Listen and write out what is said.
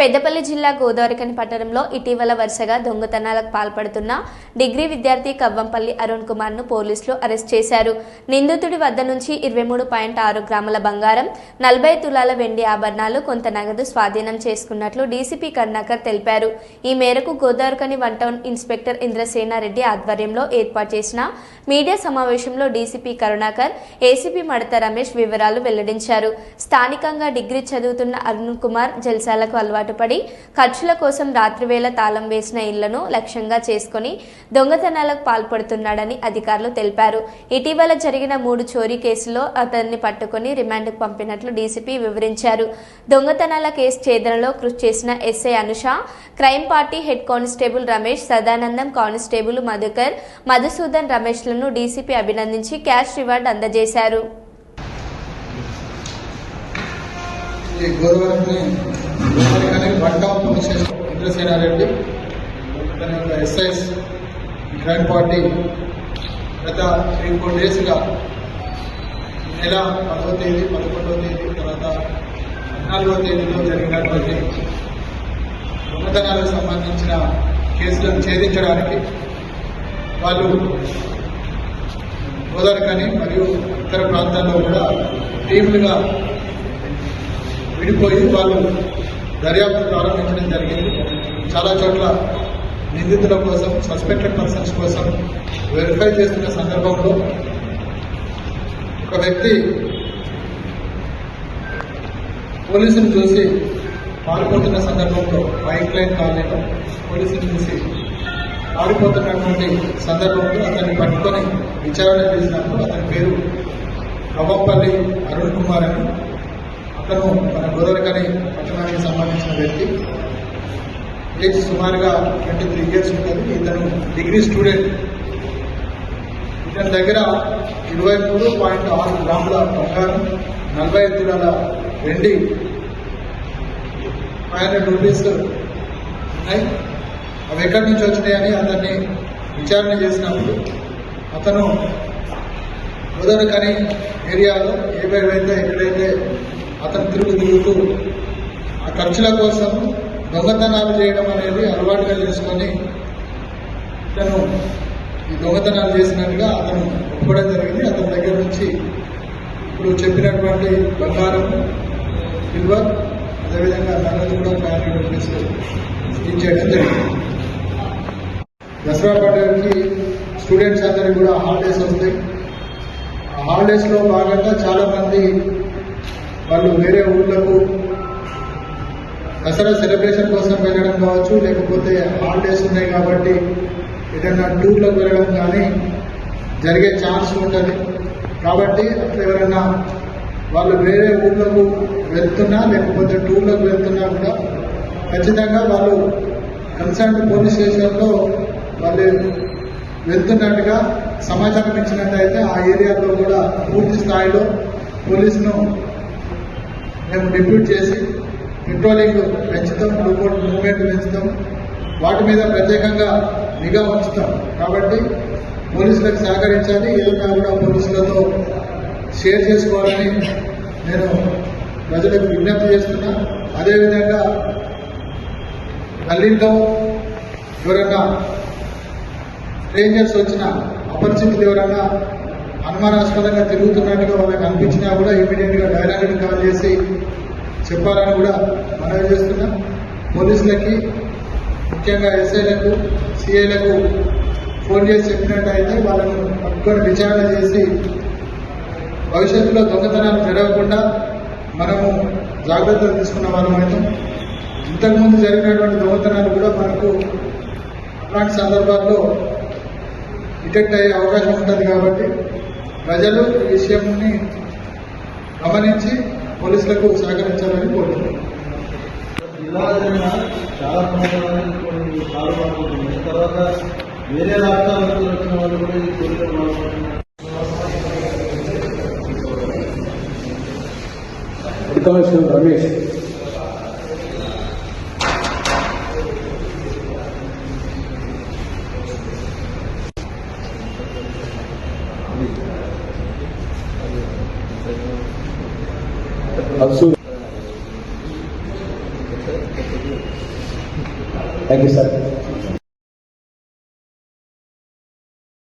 పెద్దపల్లి జిల్లా గోదావరికని పట్టణంలో ఇటీవల వరుసగా దొంగతనాలకు పాల్పడుతున్న డిగ్రీ విద్యార్థి కవ్వంపల్లి అరుణ్ కుమార్ను పోలీసులు అరెస్ట్ చేశారు. నిందితుడి వద్ద నుంచి ఇరవై మూడు పాయింట్ ఆరు గ్రాముల బంగారం నలభై తులాల వెండి ఆభరణాలు కొంత నగదు స్వాధీనం చేసుకున్నట్లు డీసీపీ కరుణాకర్ తెలిపారు. ఈ మేరకు గోదావరికని వన్ టౌన్ ఇన్స్పెక్టర్ ఇంద్రసేనారెడ్డి ఆధ్వర్యంలో ఏర్పాటు చేసిన మీడియా సమావేశంలో డీసీపీ కరుణాకర్ ఏసీపీ మడత రమేష్ వివరాలు వెల్లడించారు. స్థానికంగా డిగ్రీ చదువుతున్న అరుణ్ కుమార్ జల్సాలకు అలవాటు పడి ఖర్చుల కోసం రాత్రివేళ తాళం వేసిన ఇళ్ళను లక్ష్యంగా చేసుకుని దొంగతనాలకు పాల్పడుతున్నాడని అధికారులు తెలిపారు. ఇటీవల జరిగిన మూడు చోరీ కేసులో అతన్ని పట్టుకుని రిమాండ్కు పంపినట్లు డీసీపీ వివరించారు. దొంగతనాల కేసు ఛేదనలో కృషి చేసిన SI Anusha crime party head constable Ramesh Sadanandam constable Madhukar Madhusudan రమేష్లను DCP అభినందించి క్యాష్ రివార్డు అందజేశారు. శ్రీ గోదావరిని వన్ టౌన్ పోలీస్ ఇంద్రసేనారెడ్డి తన యొక్క ఎస్ఐఎస్ గ్రాండ్ పార్టీ గత త్రీ ఫోర్ డేస్గా నెల పదవ తేదీ పదకొండవ తేదీ తర్వాత పద్నాలుగవ తేదీలో జరిగినటువంటి దొంగతనాలకు సంబంధించిన కేసులను ఛేదించడానికి వాళ్ళు గోదావరికని మరియు ఇతర ప్రాంతాల్లో కూడా టీములుగా విడిపోయి వాళ్ళు దర్యాప్తు ప్రారంభించడం జరిగింది. చాలా చోట్ల నిందితుల కోసం సస్పెక్టెడ్ పర్సన్స్ కోసం వెరిఫై చేస్తున్న సందర్భంలో ఒక వ్యక్తి పోలీసును చూసి పారిపోతున్న సందర్భంలో బైక్ లైన్ కాలనీలో పోలీసులు చూసి పారిపోతున్నటువంటి సందర్భంలో అతన్ని పట్టుకొని విచారణ చేసినప్పుడు అతని పేరు కవ్వంపల్లి అరుణ్ కుమార్ అని అతను మన గోదావరికని పట్టణానికి సంబంధించిన వ్యక్తి. ఏజ్ సుమారుగా ట్వంటీ త్రీ ఇయర్స్ ఉంటుంది. ఇతను డిగ్రీ స్టూడెంట్ ఇతని దగ్గర ఇరవై మూడు పాయింట్ ఆరు గ్రాముల బంగారం నలభై తులాల వెండి ఫైవ్ హండ్రెడ్ రూపీస్ ఉన్నాయి. అవి ఎక్కడి నుంచి వచ్చినాయని అతన్ని విచారణ చేసినప్పుడు అతను ఉదరకని ఏరియాలో ఏవేవైతే ఎక్కడైతే అతను తిరుగు తిరుగుతూ ఆ ఖర్చుల కోసం దొంగతనాలు చేయడం అనేది అలవాటుగా చేసుకొని తను ఈ దొంగతనాలు చేసినట్టుగా అతను ఒప్పుకోవడం జరిగింది. అతని దగ్గర నుంచి ఇప్పుడు చెప్పినటువంటి బంగారం సిల్వర్ అదేవిధంగా నగదు కూడా ఫైవ్ హండ్రెడ్ రూపీస్ చేయడం జరిగింది. దసరా పండుగకి స్టూడెంట్స్ అందరికి కూడా హాలిడేస్ వస్తాయి. ఆ హాలిడేస్లో భాగంగా చాలామంది వాళ్ళు వేరే ఊళ్ళకు దసరా సెలబ్రేషన్ కోసం వెళ్ళడం కావచ్చు లేకపోతే హాలిడేస్ ఉన్నాయి కాబట్టి ఏదైనా టూర్లకు వెళ్ళడం కానీ జరిగే ఛాన్స్ ఉంటుంది. కాబట్టి అట్లా ఎవరైనా వాళ్ళు వేరే ఊళ్ళకు వెళ్తున్నా లేకపోతే టూర్లకు వెళ్తున్నా కూడా ఖచ్చితంగా వాళ్ళు కన్సర్న్ పోలీస్ స్టేషన్లో వాళ్ళు వెళ్తున్నట్టుగా సమాచారం ఇచ్చినట్టయితే ఆ ఏరియాలో కూడా పూర్తి స్థాయిలో పోలీసును మేము డిప్యూట్ చేసి పెట్రోలింగ్ పెంచుతాం రూపోర్ట్ మూవ్మెంట్ పెంచుతాం. వాటి మీద ప్రత్యేకంగా నిఘా ఉంచుతాం. కాబట్టి పోలీసులకు సహకరించాలి ఏదైనా కూడా పోలీసులతో షేర్ చేసుకోవాలని నేను ప్రజలకు విజ్ఞప్తి చేస్తున్నా. అదేవిధంగా గల్లీలో ఎవరన్నా స్ట్రేంజర్స్ వచ్చిన అపరిచితులు ఎవరన్నా అనుమానాస్పదంగా తిరుగుతున్నట్టుగా వాళ్ళకి అనిపించినా కూడా ఇమీడియట్గా కాల్ చేసి చెప్పాలని కూడా మనవి చేస్తున్నాం. పోలీసులకి ముఖ్యంగా ఎస్ఐలకు సిఐలకు ఫోన్ చేసి చెప్పినట్టయితే వాళ్ళను పట్టుకొని విచారణ చేసి భవిష్యత్తులో దొంగతనాలు జరగకుండా మనము జాగ్రత్తలు తీసుకున్న వాళ్ళమైతే ఇంతకుముందు జరిగినటువంటి దొంగతనాలు కూడా మనకు అలాంటి సందర్భాల్లో డిటెక్ట్ అయ్యే అవకాశం ఉంటుంది కాబట్టి ప్రజలు ఈ విషయంని గమనించి పోలీసులకు సహకరించాలని కోరుతున్నాను వివాదంగా చాలా పాల్పడుతుంది తర్వాత వేరే వచ్చిన వాళ్ళు కూడా ఈ Ramesh. also thank you sir.